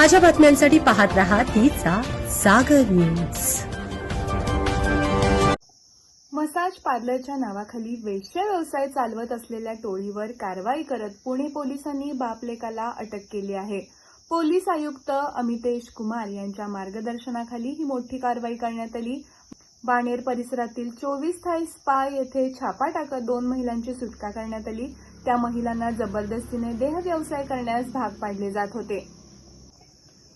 ताज्या बातम्यांसाठी पाहत रहा तिचा सागर न्यूज. मसाज पार्लरच्या नावाखाली वेश्या व्यवसाय चालवत असलेल्या टोळीवर कारवाई करत पुणे पोलिसांनी बापलेकाला अटक केली आहे. पोलीस आयुक्त अमितेश कुमार यांच्या मार्गदर्शनाखाली ही मोठी कारवाई करण्यात आली. बाणेर परिसरातील चोवीस थाई स्पा येथे छापा टाकत दोन महिलांची सुटका करण्यात आली. त्या महिलांना जबरदस्तीने देह व्यवसाय करण्यास भाग पाडले जात होते.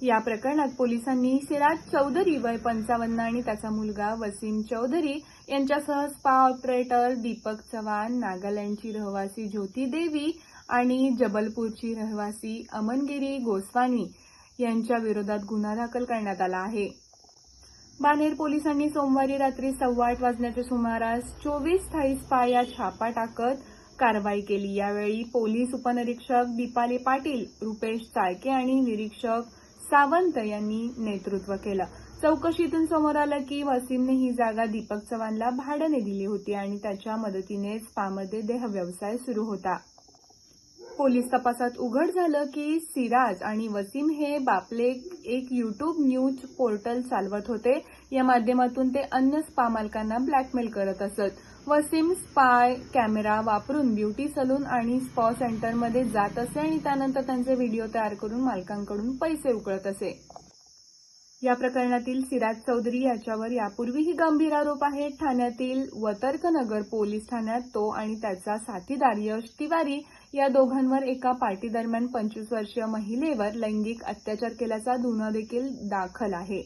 या प्रकरणात पोलिसांनी सिराज चौधरी वय पंचावन्न आणि त्याचा मुलगा वसीम चौधरी यांच्यासह स्पा ऑपरेटर दीपक चव्हाण नागालँडची रहिवासी ज्योती देवी आणि जबलपूरची रहिवासी अमनगिरी गोस्वामी यांच्या विरोधात गुन्हा दाखल करण्यात आला आहे. बानेर पोलिसांनी सोमवारी रात्री सव्वा आठ वाजण्याच्या सुमारास चोवीस थाई स्पा या छापा टाकत कारवाई केली. यावेळी पोलीस उपनिरीक्षक दीपाली पाटील रुपेश चाळके आणि निरीक्षक सावंत यांनी नेतृत्व केलं. चौकशीतून समोर आलं की वसीमने ही जागा दीपक चव्हाणला भाड्याने दिली होती आणि त्याच्या मदतीने स्पामध्ये देह व्यवसाय सुरू होता. पोलीस तपासात उघड झालं की सिराज आणि वसीम हे बापले एक युट्यूब न्यूज पोर्टल चालवत होते. या माध्यमातून ते अन्य स्पा मालकांना ब्लॅकमेल करत असत. वसीम स्पाय कॅमेरा वापरून ब्युटी सलून आणि स्पॉ सेंटरमध्ये जात असे आणि त्यानंतर त्यांचे व्हिडिओ तयार करून मालकांकडून पैसे उकळत असे. या प्रकरणातील सिराज चौधरी याच्यावर यापूर्वीही गंभीर आरोप आहेत. ठाण्यातील वतर्कनगर पोलीस ठाण्यात तो आणि त्याचा साथीदार यश तिवारी या दोघांवर एका पार्टीदरम्यान पंचवीस वर्षीय महिलेवर लैंगिक अत्याचार केल्याचा गुन्हा देखील दाखल आहे.